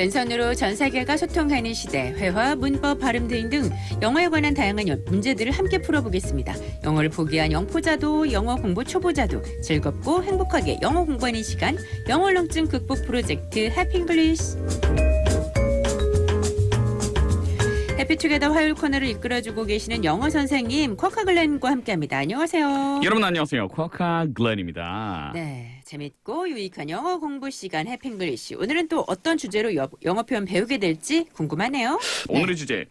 랜선으로 전 세계가 소통하는 시대, 회화, 문법, 발음 등등 등 영어에 관한 다양한 연- 문제들을 함께 풀어보겠습니다. 영어를 포기한 영포자도 영어 공부 초보자도 즐겁고 행복하게 영어 공부하는 시간, 영어 울렁증 극복 프로젝트 해피잉글리시. 해피투게더 화요일 코너를 이끌어주고 계시는 영어 선생님 쿼카 글렌과 함께합니다. 안녕하세요. 여러분 안녕하세요. 쿼카 글렌입니다. 네, 재밌고 유익한 영어 공부 시간 해핑글리시. 오늘은 또 어떤 주제로 여- 영어 표현 배우게 될지 궁금하네요. 오늘의 주제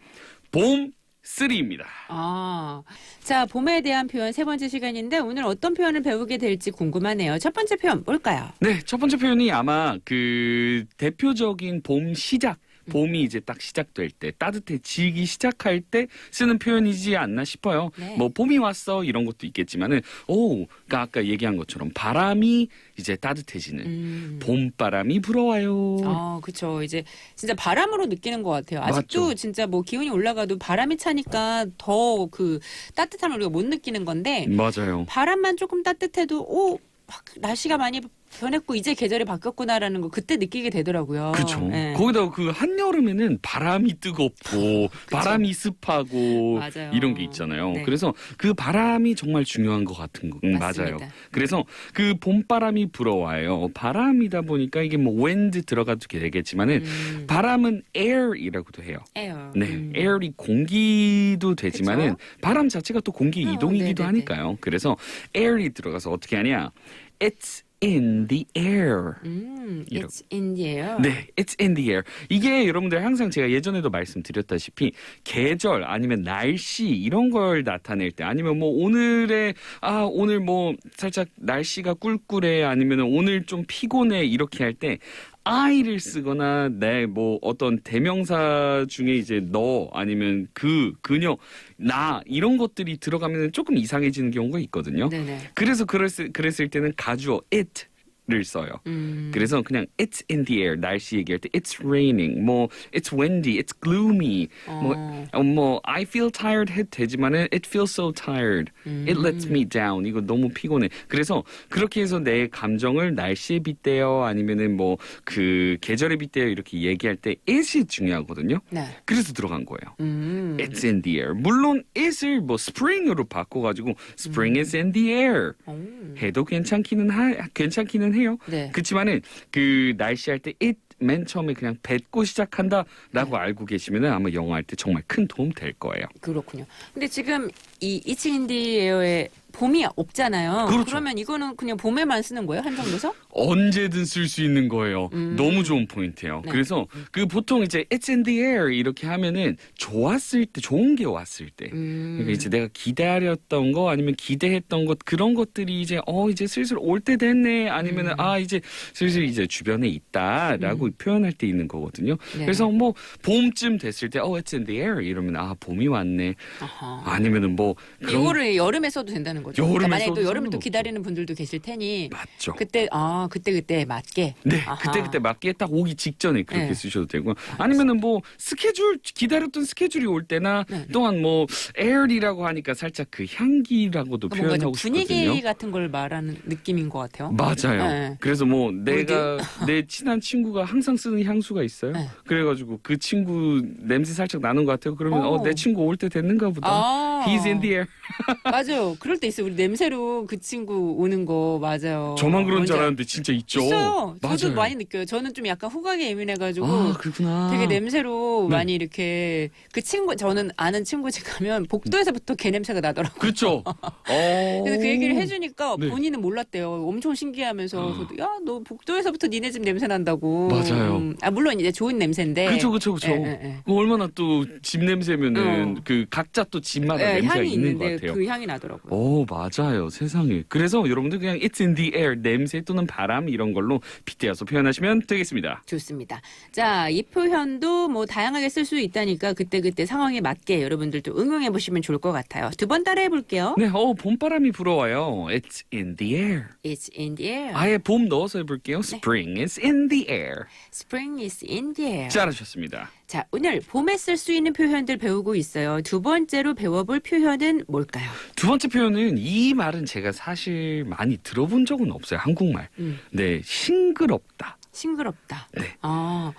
봄 3입니다. 아, 자 봄에 대한 표현 세 번째 시간인데 오늘 어떤 표현을 배우게 될지 궁금하네요. 첫 번째 표현 뭘까요? 네, 첫 번째 표현이 아마 그 대표적인 봄 시작 봄이 이제 딱 시작될 때 따뜻해지기 시작할 때 쓰는 표현이지 않나 싶어요. 네. 뭐 봄이 왔어 이런 것도 있겠지만은 오, 그러니까 아까 얘기한 것처럼 바람이 이제 따뜻해지는 음. 봄바람이 불어와요. 아, 그쵸. 이제 진짜 바람으로 느끼는 것 같아요. 아직도 맞죠. 진짜 뭐 기온이 올라가도 바람이 차니까 더 그 따뜻함을 우리가 못 느끼는 건데 맞아요. 바람만 조금 따뜻해도 오 확 날씨가 많이 변했고 이제 계절이 바뀌었구나라는 거 그때 느끼게 되더라고요. 그렇죠. 예. 거기다가 그 한여름에는 바람이 뜨겁고 바람이 습하고 맞아요. 이런 게 있잖아요. 네. 그래서 그 바람이 정말 중요한 것 같은 거 음, 맞습니다. 맞아요. 그래서 그 봄바람이 불어와요. 바람이다 보니까 이게 뭐 wind 들어가도 되겠지만은 음, 바람은 air이라고도 해요. 에어. 네, 음. air이 공기도 되지만은 바람 자체가 또 공기 어, 이동이기도 네네네. 하니까요. 그래서 air이 들어가서 어떻게 하냐? It's in the air. 음, 이런- it's in the air. 네, it's in the air. 이게 여러분들 항상 제가 예전에도 말씀드렸다시피 계절 아니면 날씨 이런 걸 나타낼 때 아니면 뭐 오늘의 아 오늘 뭐 살짝 날씨가 꿀꿀해 아니면 오늘 좀 피곤해 이렇게 할 때 I를 쓰거나 내 뭐 어떤 대명사 중에 이제 너 아니면 그 그녀 나 이런 것들이 들어가면 조금 이상해지는 경우가 있거든요. 네네. 그래서 그랬을, 그랬을 때는 가주어 it 를 써요. 음, 그래서 그냥 it's in the air 날씨 얘기할 때 it's raining 뭐 it's windy it's gloomy 뭐, 어, 어, 뭐 I feel tired 해도 되지만은 it feels so tired. It lets 음. me down. 이거 너무 피곤해. 그래서 그렇게 해서 내 감정을 날씨에 빗대어 아니면은 뭐 그 계절에 빗대어 이렇게 얘기할 때 it이 중요하거든요. 네. 그래서 들어간 거예요. 음, it's in the air. 물론 it을 뭐 spring으로 바꿔가지고 spring is in the air. 오, 해도 괜찮기는 하 괜찮기는 해요 네. 그렇지만은 그 날씨 할때 it 맨 처음에 그냥 뱉고 시작한다라고 알고 계시면은 아마 영어 할 때 정말 큰 도움 될 거예요. 그렇군요. 근데 지금 이 이츠 인디 에어에 봄이 없잖아요. 그렇죠. 러면 이거는 그냥 봄에만 쓰는 거예요? 한정돼서? 언제든 쓸 수 있는 거예요. 음. 너무 좋은 포인트예요. 네. 그래서 그 보통 이제 it's in the air 이렇게 하면은 좋았을 때 좋은 게 왔을 때 음, 그러니까 이제 내가 기다렸던 거 아니면 기대했던 것 그런 것들이 이제 어 이제 슬슬 올 때 됐네 아니면은 음. 아 이제 슬슬 이제 주변에 있다라고 표현할 때 있는 거거든요. 네. 그래서 뭐 봄쯤 됐을 때어 it's in the air 이러면 아 봄이 왔네 아하. 아니면은 뭐 그런 이거를 여름에 써도 된다는 거죠. 여름에 그러니까 만약에 또 여름에 또. 기다리는 분들도 계실 테니 맞죠. 그때 아 그때 그때 맞게. 네, 아하. 그때 그때 맞게 딱 오기 직전에 그렇게 네. 쓰셔도 되고 아니면은 뭐 스케줄 기다렸던 스케줄이 올 때나 네. 또한 뭐 air이라고 하니까 살짝 그 향기라고도 그러니까 표현하고 분위기 싶거든요. 같은 걸 말하는 느낌인 것 같아요. 맞아요. 네. 그래서 뭐 내가 내 친한 친구가 항상 쓰는 향수가 있어요. 네. 그래가지고 그 친구 냄새 살짝 나는 것 같아요. 그러면 어. 어내 친구 올 때 됐는가 보다. 아, He's in the air. 맞아요. 그럴 때 있어요. 우리 냄새로 그 친구 오는 거 맞아요. 저만 그런 줄 알았는데 진짜 있죠. 있어요. 저도 맞아요. 많이 느껴요. 저는 좀 약간 후각에 예민해가지고 아 그렇구나. 되게 냄새로 네. 많이 이렇게 그 친구 저는 아는 친구 집 가면 복도에서부터 개 냄새가 나더라고 요. 그렇죠. 어. 그래서 그 얘기를 해주니까 네. 본인은 몰랐대요. 엄청 신기해하면서 아. 저도 야너 복도에서부터 니네 집 냄새 난다고. 맞아요. 음, 아 물론 이제 좋은 냄새인데. 그쵸 그쵸 그쵸. 예, 예, 예. 그 얼마나 또 집 냄새면은 어. 그 각자 또 집마다 예, 냄새가 향이 있는 것 있는데 같아요. 그 향이 나더라고요. 오 맞아요 세상에 그래서 여러분들 그냥 it's in the air 냄새 또는 바람 이런 걸로 빗대어서 표현하시면 되겠습니다 좋습니다. 자, 이 표현도 뭐 다양하게 쓸 수 있다니까 그때그때 상황에 맞게 여러분들도 응용해 보시면 좋을 것 같아요. 두 번 따라해 볼게요. 네, 어 봄바람이 불어와요 it's in the air It's in the air. 아예 봄 넣어서 해볼게요 spring is in the air Spring is in the air. 잘하셨습니다 자, 오늘 봄에 쓸 수 있는 표현들 배우고 있어요. 두 번째로 배워볼 표현은 뭘까요? 두 번째 표현은 이 말은 제가 사실 많이 들어본 적은 없어요 한국말 음. 네 싱그럽다 싱그럽다. 네. 아,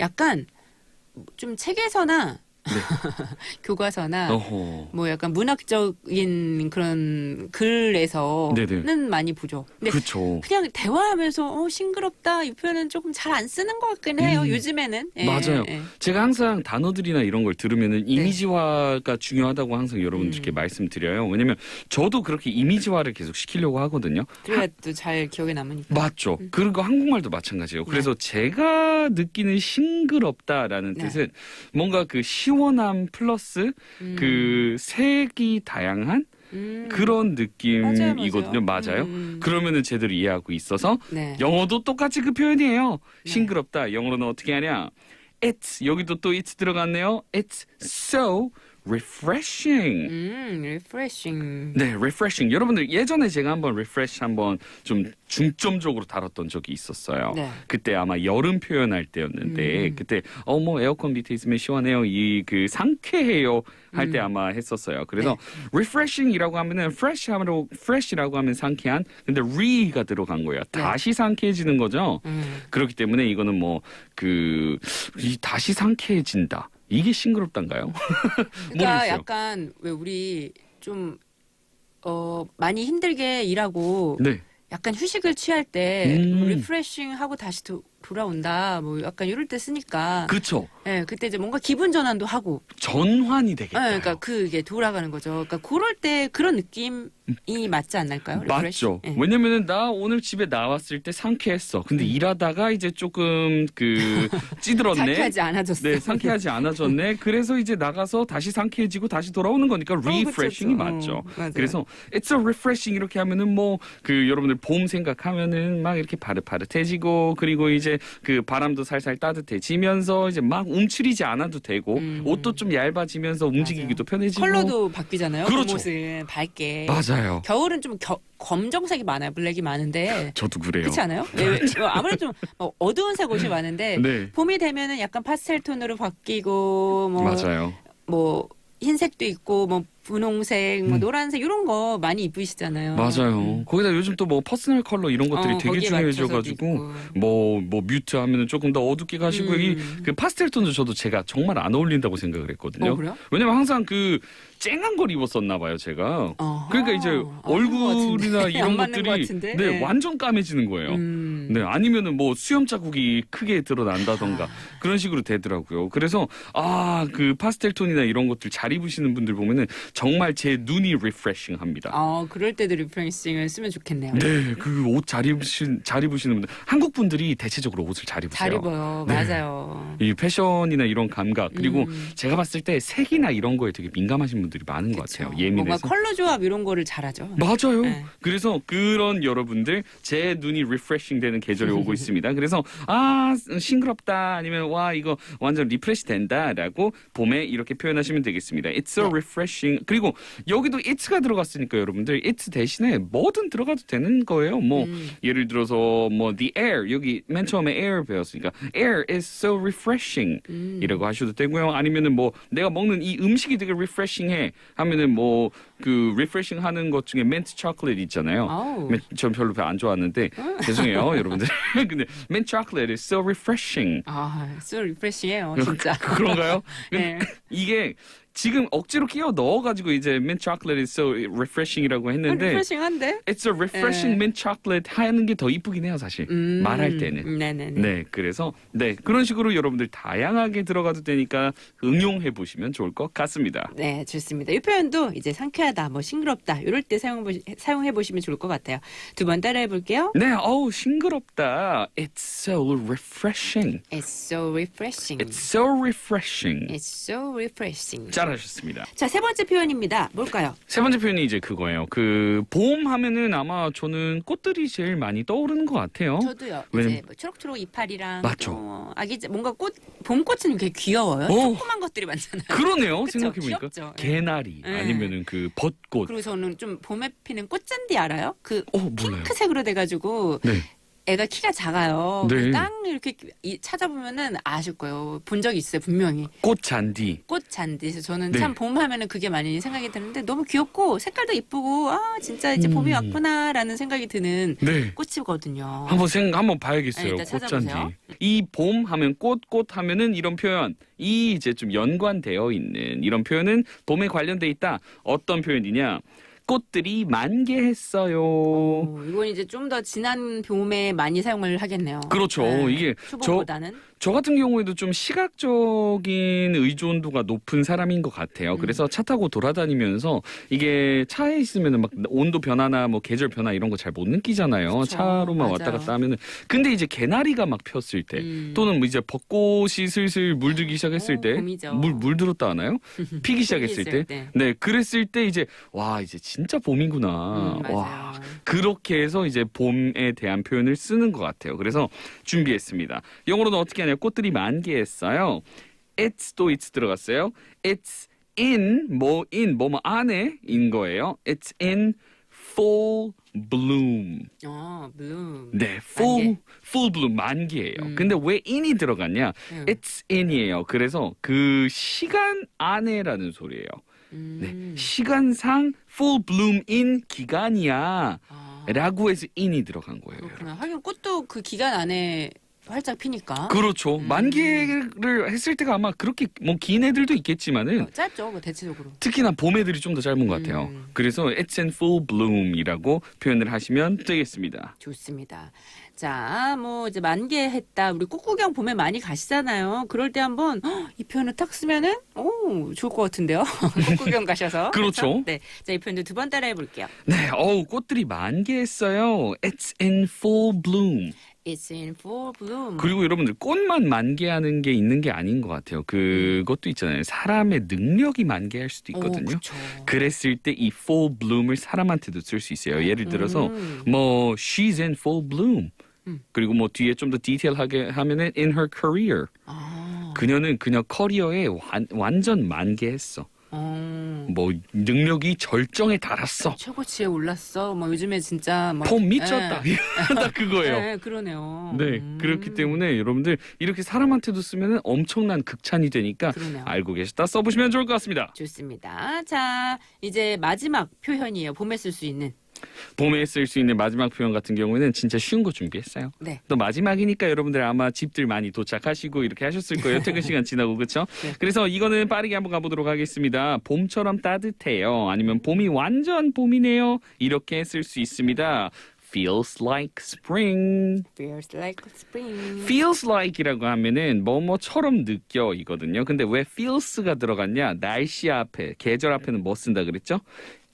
약간 좀 책에서나 교과서나 어허. 뭐 약간 문학적인 그런 글에서는 네네. 많이 보죠. 근데 그렇죠. 그냥 대화하면서 어, 싱그럽다 이 표현은 조금 잘 안 쓰는 것 같긴 해요. 음. 요즘에는. 예, 맞아요. 예. 제가 항상 단어들이나 이런 걸 들으면은 이미지화가 중요하다고 항상 여러분들께 음. 말씀드려요. 왜냐면 저도 그렇게 이미지화를 계속 시키려고 하거든요. 그래야 또 잘 기억에 남으니까. 맞죠. 음. 그리고 한국말도 마찬가지예요. 네. 그래서 제가 느끼는 싱그럽다라는 네. 뜻은 뭔가 그 시원함 플러스 음. 그 색이 다양한 음. 그런 맞아요, 느낌이거든요. 맞아요. 음. 그러면은 제대로 이해하고 있어서 네. 영어도 똑같이 그 표현이에요. 네. 싱그럽다. 영어로는 어떻게 하냐? It's 여기도 또 it's 들어갔네요. It's so refreshing. 음, refreshing. 네, refreshing. 여러분들 예전에 제가 한번 refresh 한번 좀 중점적으로 다뤘던 적이 있었어요. 네. 그때 아마 여름 표현할 때였는데 음. 그때 어뭐 에어컨 밑에 있으면 시원해요. 이 그 상쾌해요 할때 음. 아마 했었어요. 그래서 네. refreshing이라고 하면은 fresh 하면 fresh라고 하면 상쾌한 근데 re가 들어간 거예요. 네. 다시 상쾌해지는 거죠. 음. 그렇기 때문에 이거는 뭐 그 다시 상쾌해진다. 이게 싱그럽단가요? 그러니까. 약간 왜 우리 좀 어, 많이 힘들게 일하고 네. 약간 휴식을 취할 때 음. 리프레싱 하고 다시 도, 돌아온다. 뭐 약간 이럴 때 쓰니까 그쵸. 예, 그때 이제 뭔가 기분 전환도 하고 전환이 예, 되겠다. 그러니까 그게 돌아가는 거죠. 그러니까 그럴 때 그런 느낌이 맞지 않날까요? 리프레시? 맞죠. 예. 왜냐면은 나 오늘 집에 나왔을 때 상쾌했어. 근데 음. 일하다가 이제 조금 그 찌들었네. 상쾌하지 않아졌어. 네, 상쾌하지 않아졌네. 그래서 이제 나가서 다시 상쾌해지고 다시 돌아오는 거니까 어, 그쵸, refreshing이 그쵸. 맞죠. 어, 맞아요. 그래서 it's a refreshing 이렇게 하면은 뭐 그 여러분들 봄 생각하면은 막 이렇게 바릇바릇해지고 그리고 이제 그 바람도 살살 따뜻해지면서 이제 막 움츠리지 않아도 되고 음. 옷도 좀 얇아지면서 움직이기도 편해지고 컬러도 바뀌잖아요. 그렇죠. 봄옷은 밝게. 맞아요. 겨울은 좀 겨, 검정색이 많아요. 블랙이 많은데. 저도 그래요. 그렇지 않아요? 뭐 아무래도 좀 어, 어두운 색 옷이 많은데 네. 봄이 되면은 약간 파스텔 톤으로 바뀌고 뭐 맞아요. 뭐 흰색도 있고 뭐 분홍색, 뭐 음. 노란색 이런 거 많이 입으시잖아요. 맞아요. 음. 거기다 요즘 또 뭐 퍼스널 컬러 이런 것들이 어, 되게 중요해져가지고 있고. 뭐뭐 뮤트 하면은 조금 더 어둡게 가시고 음. 이그 파스텔 톤도 저도 제가 정말 안 어울린다고 생각을 했거든요. 어? 왜냐면 항상 그 쨍한 걸 입었었나 봐요, 제가. 어허. 그러니까 이제 얼굴이나. 이런 것 것들이? 네, 네. 완전 까매지는 거예요. 음. 네, 아니면은 뭐 수염 자국이 크게 드러난다던가 아. 그런 식으로 되더라고요. 그래서 아, 그 파스텔 톤이나 이런 것들 잘 입으시는 분들 보면은 정말 제 눈이 리프레싱 합니다. 어, 그럴 때도 리프레싱을 쓰면 좋겠네요. 네, 그 옷 잘 입으신 잘 입으시는 분들 한국 분들이 대체적으로 옷을 잘 입으세요. 잘 입어요. 네. 맞아요. 이 패션이나 이런 감각 그리고 음. 제가 봤을 때 색이나 이런 거에 되게 민감하신 분들 이 많은 것 그쵸. 같아요. 뭔가 예민해서. 컬러 조합 이런 거를 잘하죠. 맞아요. 네. 그래서 그런 여러분들 제 눈이 리프레싱 되는 계절이 오고 있습니다. 그래서 아 싱그럽다 아니면 와 이거 완전 리프레시 된다라고 봄에 이렇게 표현하시면 되겠습니다. It's so 네. refreshing. 그리고 여기도 it'가 들어갔으니까 여러분들 it 대신에 뭐든 들어가도 되는 거예요. 뭐 음. 예를 들어서 뭐 the air 여기 맨 처음에 air 배웠으니까 air is so refreshing 음. 이라고 하셔도 되고요. 아니면은 뭐 내가 먹는 이 음식이 되게 refreshing 해. 하면은 뭐그 refreshing 하는 것 중에 멘트 초콜릿 있잖아요. 아우. 멘- 전 별로 안 좋아하는데 죄송해요 여러분들. 근데 멘트 초콜릿 is so refreshing. 아, 술 리프레시해요, 진짜. 그런가요? 네. 이게 지금 억지로 끼워 넣어가지고 이제 mint chocolate is so refreshing이라고 했는데 리프레싱한데? it's a refreshing 네. mint chocolate 하는 게 더 이쁘긴 해요 사실 음. 말할 때는. 네네네. 네, 그래서 네 그런 식으로 여러분들 다양하게 들어가도 되니까 응용해 보시면 좋을 것 같습니다. 네, 좋습니다. 이 표현도 이제 상쾌 하다, 뭐 싱그럽다, 이럴 때 사용 사용해 보시면 좋을 것 같아요. 두 번 따라해 볼게요. 네, 어우 싱그럽다. It's so refreshing. It's so refreshing. It's so refreshing. It's so refreshing. 잘하셨습니다. 자, 세 번째 표현입니다. 뭘까요? 세 번째 표현이 이제 그거예요. 그 봄 하면은 아마 저는 꽃들이 제일 많이 떠오르는 것 같아요. 저도요. 왜냐면- 이제 뭐 초록초록 이파리랑 맞죠. 또뭐 아기 뭔가 꽃 봄꽃은 되게 귀여워요. 어. 조그만 것들이 많잖아요. 그러네요. 그쵸? 생각해 보니까 귀엽죠. 예. 개나리 네. 아니면은 그 벚꽃. 그리고 저는 좀 봄에 피는 꽃잔디 알아요? 그 어. 핑크색으로 돼가지고 네. 애가 키가 작아요. 네. 딱 이렇게 이- 찾아보면은 아실 거예요. 본적 있어요, 분명히. 꽃 잔디. 꽃 잔디에서 저는 네. 참 봄 하면은 그게 많이 생각이 드는데 너무 귀엽고 색깔도 이쁘고 아 진짜 이제 봄이 음. 왔구나라는 생각이 드는 네. 꽃이거든요. 한번 생 한번 봐야겠어요. 아, 일단 꽃잔디. 찾아보세요. 이 봄 하면 꽃, 꽃 하면은 이런 표현. 이 이제 좀 연관되어 있는 이런 표현은 봄에 관련돼 있다. 어떤 표현이냐? 꽃들이 만개했어요. 오, 이건 이제 좀 더 지난 봄에 많이 사용을 하겠네요. 그렇죠. 네, 이게 초보보다는 저 같은 경우에도 좀 시각적인 의존도가 높은 사람인 것 같아요. 음. 그래서 차 타고 돌아다니면서 이게 차에 있으면은 막 온도 변화나 뭐 계절 변화 이런 거 잘 못 느끼잖아요. 그쵸. 차로만 왔다 맞아요. 갔다 하면은. 근데 이제 개나리가 막 폈을 때 음. 또는 뭐 이제 벚꽃이 슬슬 물들기 시작했을 오, 때. 물 물들었다 하나요? 피기 시작했을 때. 때. 네, 그랬을 때 이제 와 이제 진짜 봄이구나. 음. 와 그렇게 해서 이제 봄에 대한 표현을 쓰는 것 같아요. 그래서 준비했습니다. 영어로는 어떻게 하냐? 꽃들이 만개했어요. It's 또 it's 들어갔어요. It's in 뭐 in 뭐뭐 안에 인 거예요. It's in full bloom. 어, 블룸. 네, full 만개. full bloom 만개예요. 음. 근데 왜 in이 들어갔냐? 음. It's in이에요. 그래서 그 시간 안에라는 소리예요. 음. 네, 시간상 full bloom인 기간이야. 아, 라고 해서 in이 들어간 거예요. 그렇구나. 하긴 꽃도 그 기간 안에 활짝 피니까. 그렇죠. 음. 만개를 했을 때가 아마 그렇게 뭐 긴 애들도 있겠지만은 어, 짧죠, 뭐 대체적으로. 특히나 봄 애들이 좀 더 짧은 것 같아요. 음. 그래서 it's in full bloom이라고 표현을 하시면 되겠습니다. 좋습니다. 자, 뭐 이제 만개했다. 우리 꽃구경 봄에 많이 가시잖아요. 그럴 때 한번 헉, 이 표현을 딱 쓰면은 오 좋을 것 같은데요. 꽃구경 가셔서. 그렇죠. 네, 자 이 표현도 두 번 따라해 볼게요. 네, 어우 꽃들이 만개했어요. It's in full bloom. It's in full bloom. 그리고 여러분들 꽃만 만개하는 게 있는 게 아닌 것 같아요. 그것도 있잖아요. 사람의 능력이 만개할 수도 오, 있거든요. 그렇죠. 그랬을 때 이 full bloom을 사람한테도 쓸 수 있어요. 예를 들어서 음. 뭐 she's in full bloom. 음. 그리고 뭐 뒤에 좀 더 디테일하게 하면은 in her career. 아, 그녀는 그녀 커리어에 완, 완전 만개했어. 어. 뭐 능력이 절정에 달았어. 최고치에 올랐어. 뭐 요즘에 진짜 뭐 폼 미쳤다. 딱 그거예요. 네, 그러네요. 네, 음, 그렇기 때문에 여러분들 이렇게 사람한테도 쓰면 엄청난 극찬이 되니까 그러네요. 알고 계셨다 써보시면 좋을 것 같습니다. 좋습니다. 자, 이제 마지막 표현이에요. 봄에 쓸 수 있는. 봄에 쓸 수 있는 마지막 표현 같은 경우에는 진짜 쉬운 거 준비했어요. 네. 또 마지막이니까 여러분들 아마 집들 많이 도착하시고 이렇게 하셨을 거예요. 퇴근 시간 지나고 그렇죠? 네. 그래서 이거는 빠르게 한번 가보도록 하겠습니다. 봄처럼 따뜻해요. 아니면 봄이 완전 봄이네요. 이렇게 쓸 수 있습니다. Feels like spring. Feels like spring. feels like이라고 하면은 뭐뭐처럼 느껴이거든요. 근데 왜 feels가 들어갔냐? 날씨 앞에 계절 앞에는 뭐 쓴다 그랬죠?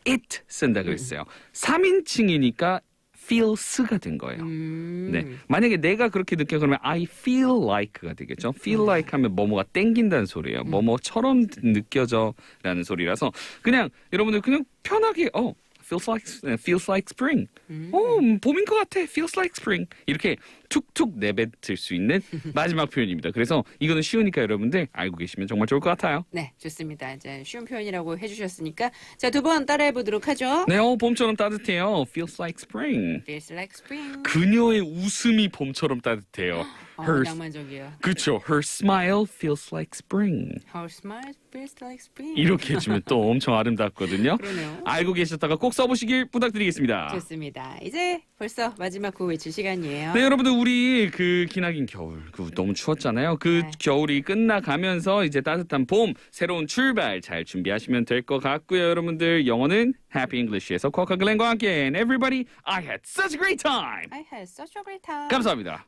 It 쓴다 그랬어요. 3인칭이니까 feels가 된 거예요. 음. 네. 만약에 내가 그렇게 느껴 그러면 I feel like가 되겠죠. feel like 하면 뭐뭐가 땡긴다는 소리예요. 뭐뭐처럼 느껴져라는 소리라서 그냥 여러분들 그냥 편하게 어 feels like feels like spring. 어 음, 봄인 것 같아. feels like spring. 이렇게 툭툭 내뱉을 수 있는 마지막 표현입니다. 그래서 이거는 쉬우니까 여러분들 알고 계시면 정말 좋을 것 같아요. 네, 좋습니다. 이제 쉬운 표현이라고 해주셨으니까 자 두 번 따라해 보도록 하죠. 네, 어 봄처럼 따뜻해요. feels like spring. Feels like spring. 그녀의 웃음이 봄처럼 따뜻해요. 어, her 낭만적이에요. 그렇죠. Her smile feels like spring. Her smile feels like spring. 이렇게 해주면 또 엄청 아름답거든요. 그러네요. 알고 계셨다가 꼭 써보시길 부탁드리겠습니다. 좋습니다. 이제 벌써 마지막 구호 외칠 시간이에요. 네, 여러분들 우리 그 기나긴 겨울, 그 너무 추웠잖아요. 그 네. 겨울이 끝나가면서 이제 따뜻한 봄, 새로운 출발 잘 준비하시면 될 것 같고요. 여러분들 영어는 Happy English에서 쿼커 글렌과 함께 And everybody, I had such a great time. I had such a great time. 감사합니다.